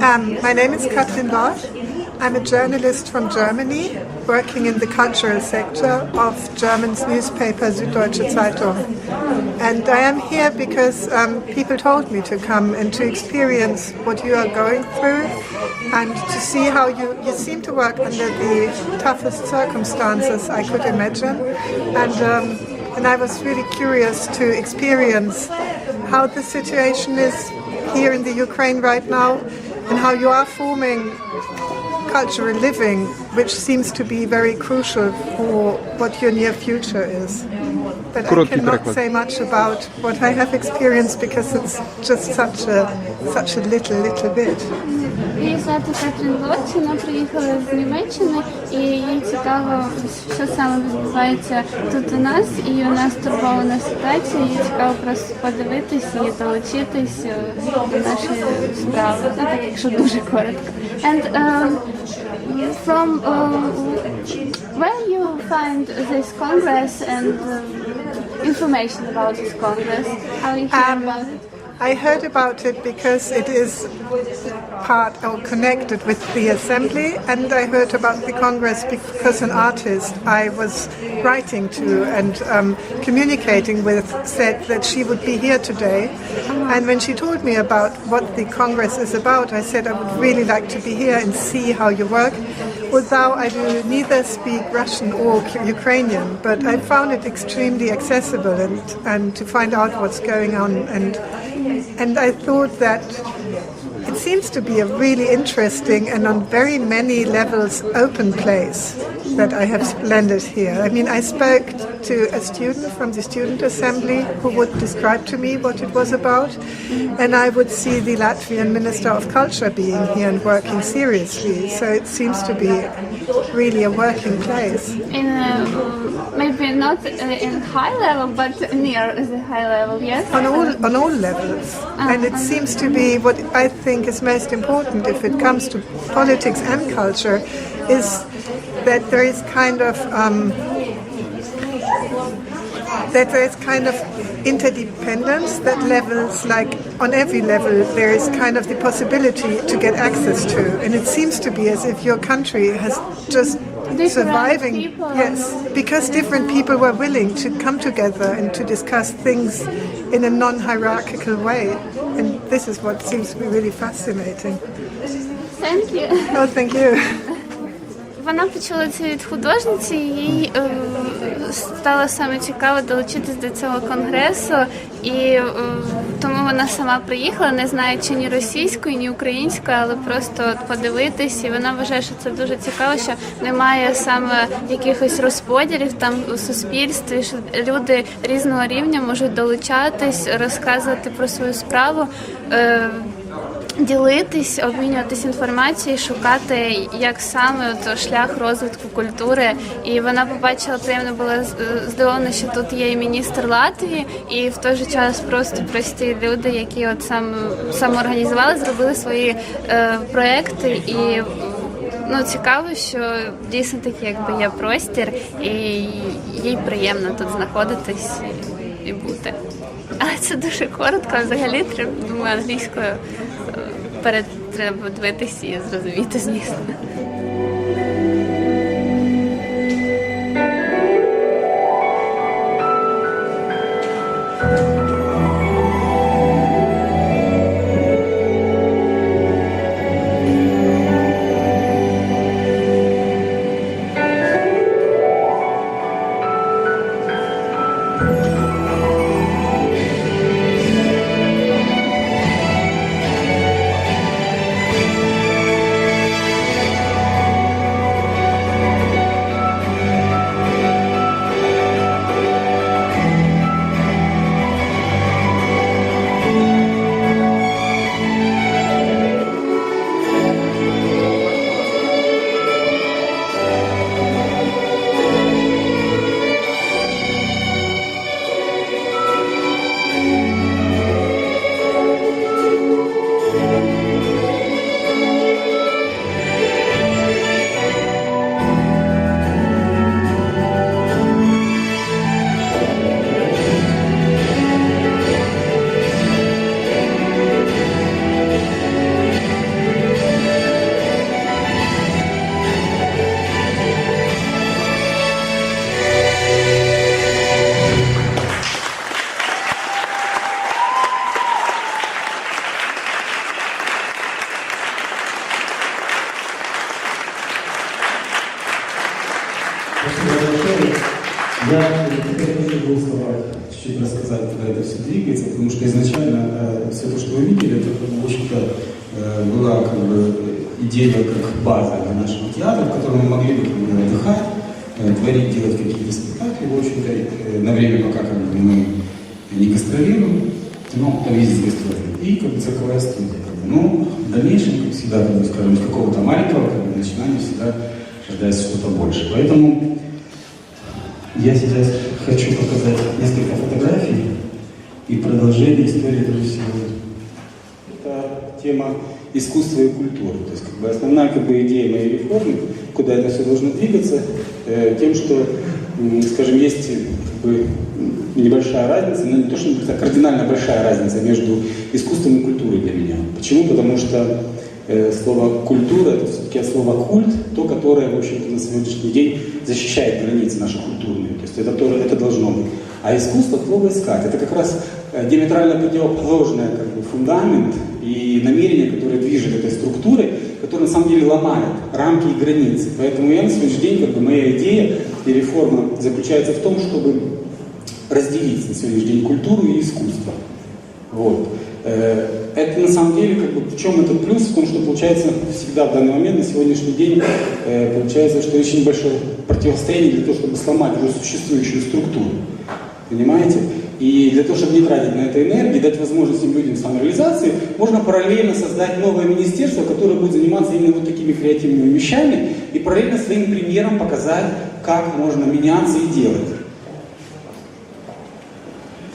Um, my name is Katrin Barth. I'm a journalist from Germany working in the cultural sector of German's newspaper Süddeutsche Zeitung. And I am here because um, people told me to come and to experience what you are going through and to see how you, you seem to work under the toughest circumstances I could imagine. And, um, and I was really curious to experience how the situation is here in the Ukraine right now and how you are forming culture and living, which seems to be very crucial for what your near future is. But I cannot say much about what I have experienced because it's just such a such a little little bit. Її звати Катрін Лоць, вона приїхала з Німеччини і їй цікаво, що саме відбувається тут у нас, і у нас турбована ситуація, їй цікаво просто подивитись і долучитись е, до нашої справи. Ну так, якщо дуже коротко. And um, from uh, where you find this congress and uh, information about this congress? How you hear Um, about it? I heard about it because it is part or connected with the assembly, and I heard about the Congress because an artist I was writing to and um, communicating with said that she would be here today. And when she told me about what the Congress is about, I said I would really like to be here and see how you work. Although I do neither speak Russian or Ukrainian, but I found it extremely accessible and, and to find out what's going on and and I thought that it seems to be a really interesting and on very many levels open place that I have landed here. I mean, I spoke to a student from the student assembly who would describe to me what it was about, and I would see the Latvian Minister of Culture being here and working seriously. So it seems to be really a working place. in uh, maybe not uh, in high level, but near the high level. Yes. on all on all levels and it seems to be what i think is most important if it comes to politics and culture is that there is kind of um, that there is kind of interdependence that levels like on every level there is kind of the possibility to get access to and it seems to be as if your country has just Different surviving people. yes because different people were willing to come together and to discuss things in a non-hierarchical way and this is what seems to be really fascinating Thank you. oh thank you Вона почула це від художниці, їй е, стало саме цікаво долучитись до цього конгресу, і е, тому вона сама приїхала, не знаючи ні російської, ні української, але просто подивитись. І вона вважає, що це дуже цікаво, що немає саме якихось розподілів там у суспільстві, що люди різного рівня можуть долучатись, розказувати про свою справу. Е, ділитись, обмінюватись інформацією, шукати, як саме от шлях розвитку культури. І вона побачила, приємно була здивована, що тут є і міністр Латвії, і в той же час просто прості люди, які от сам самоорганізували, зробили свої е, проекти і. Ну, цікаво, що дійсно такий якби є простір, і їй приємно тут знаходитись і бути. Але це дуже коротко, взагалі треба думаю, англійською е, перед треба дивитися і зрозуміти, звісно. Была как бы идея как база для нашего театра, в котором мы могли бы как бы, отдыхать, э, творить, делать какие-то спектакли, в общем-то, э, на время, пока как бы, мы не гастролируем, ну, там ездить гастролируем, и как бы цирковая студия. Как бы. Но в дальнейшем, как всегда, как бы, скажем, из какого-то маленького как бы, начинания всегда рождается что-то больше. Поэтому я сейчас хочу показать несколько фотографий и продолжение истории этого всего. Это тема искусства и культуры. То есть как бы основная как бы, идея моей реформы, куда это все должно двигаться, э, тем, что, м, скажем, есть как бы, небольшая разница, но не то, что это кардинально большая разница между искусством и культурой для меня. Почему? Потому что э, слово культура это все-таки от слова культ, то, которое, в общем-то, на сегодняшний день защищает границы наши культурные. То есть это, тоже, это должно быть. А искусство слово искать. Это как раз э, диаметрально противоположное как бы, фундамент и намерение, которое движет этой структурой, которое на самом деле ломает рамки и границы. Поэтому я на сегодняшний день, как бы моя идея и реформа заключается в том, чтобы разделить на сегодняшний день культуру и искусство. Вот. Э, Это на самом деле, как бы, в чем этот плюс? В том, что получается всегда в данный момент, на сегодняшний день, э, получается, что очень большое противостояние для того, чтобы сломать уже существующую структуру. Понимаете? И для того, чтобы не тратить на это энергии, дать возможность им людям самореализации, можно параллельно создать новое министерство, которое будет заниматься именно вот такими креативными вещами и параллельно своим примером показать, как можно меняться и делать.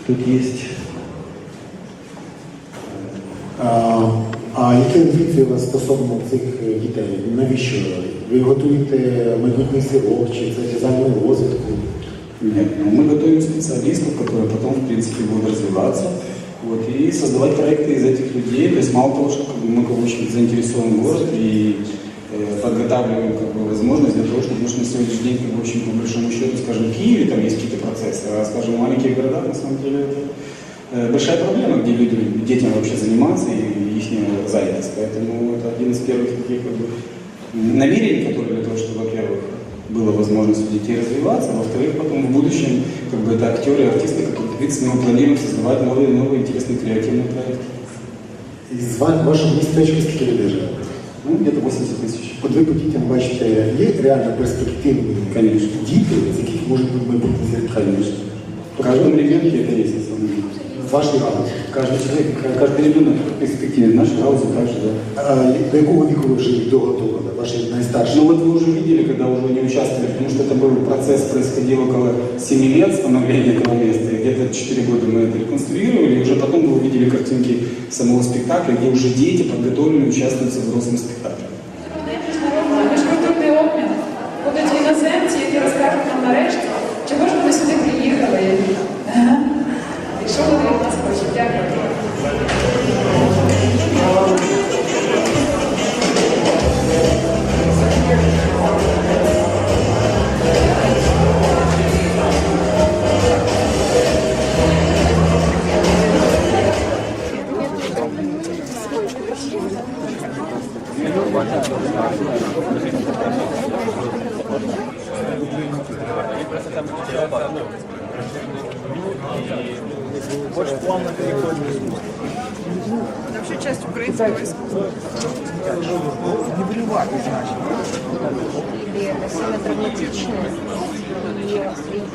Тут есть А, а які амбіції у вас стосовно цих е, дітей? Навіщо? Ви готуєте майбутніх зірок, чи це для загального розвитку? Нет, ну, мы готовим специалистов, которые потом, в принципе, будут развиваться вот, и создавать проекты из этих людей. То есть мало того, что как бы, мы очень заинтересован город и э, подготавливаем как бы, возможность для того, чтобы, потому что на сегодняшний день, как бы, общем, по большому счету, скажем, в Киеве там есть какие-то процессы, а, скажем, в маленьких городах, на самом деле, это э, большая проблема, где люди, детям вообще заниматься и их занятость. Поэтому это один из первых таких как бы, намерений, которые для того, чтобы, во-первых, была возможность у детей развиваться, а во-вторых, потом в будущем как бы это актеры, артисты, которые, соответственно, мы планируем создавать новые, новые интересные креативные проекты. І з ва- вашого містечка скільки людей живе? Ну, где-то 80 тысяч. От ви по дітям бачите, є реально перспективні Конечно. діти, з яких можуть бути майбутні зірки? Конечно. В каждом ребенке это есть, на самом деле. В вашій галузі. Каждый человек, каждый ребенок в перспективе. В нашей галузі также, да. А до якого віку ви вже їх доготовили? Ваші найстарші? Ну вот вы уже видели, когда уже не участвовали, потому что это был процесс, происходил около 7 лет становления этого места, и где-то 4 года мы это реконструировали, и уже потом вы увидели картинки самого спектакля, где уже дети подготовлены участвуют в взрослом спектакле. Вообще часть украинского искусства. или это сильно травматично, и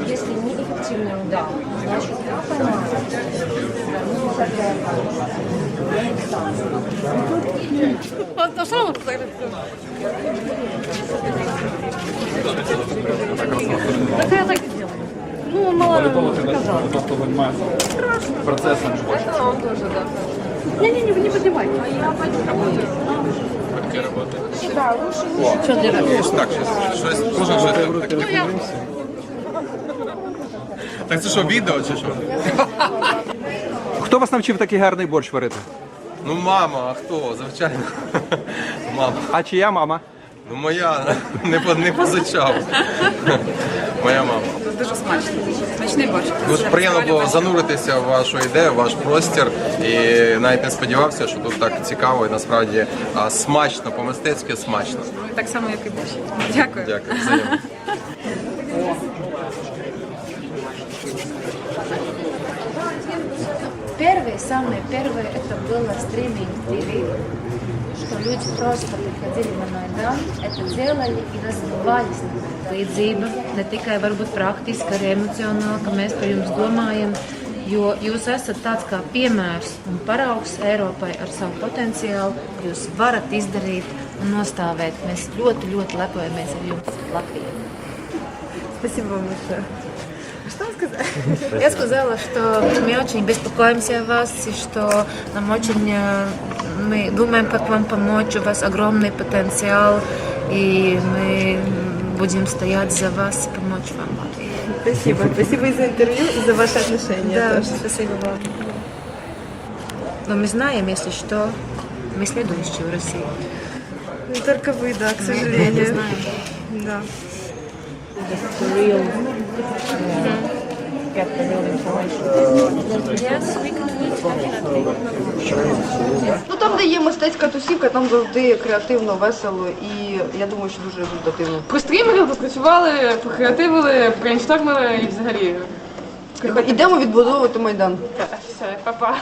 если неэффективный удар, значит, как она, ну, такая, я не знаю. Ну, мало сказала. Просто занимается процессом. Это он тоже, да. Не-не-не, вы не поднимайте. Да, лучше не Что делать? Так, сейчас. Можно же так це що, відео чи що? Хто вас навчив такий гарний борщ варити? Ну мама, а хто? Звичайно. Мама. А чия мама? Ну моя не, по- не позичав. Моя мама. Дуже смачно. Смачний борщ. Дуже приємно було зануритися в вашу ідею, в ваш простір. І навіть не сподівався, що тут так цікаво і насправді а, смачно, по-мистецьки смачно. Так само, як і борщ. Дякую. Дякую. Взаємно. первый, самый первый, это было стриминг ТВ, что люди просто приходили на Майдан, это делали и развивались на Майдан. Līdzība ne tikai varbūt praktiski, arī emocionāli, ka mēs par jums domājam, jo jūs esat tāds kā piemērs un paraugs Eiropai ar savu potenciālu, ka jūs varat izdarīt un nostāvēt. Mēs ļoti, ļoti lepojamies ar jums Latvijā. Спасибо вам большое. Что вам сказать? Я сказала, что мы очень беспокоимся о вас, и что нам очень, э, мы думаем, как вам помочь, у вас огромный потенциал, и мы будем стоять за вас и помочь вам. Спасибо. Спасибо и за интервью, и за ваши отношения Да, тоже. спасибо вам. Но мы знаем, если что, мы следующие в России. Ну, Только вы, да, к сожалению. знаем. Да. Yes, we can definitely. Ну там, де є мистецька тусівка, там завжди креативно, весело і я думаю, що дуже результативно. Пострімили, попрацювали, покреативили, брейнштормили і взагалі. Ідемо відбудовувати майдан. Все, па-па.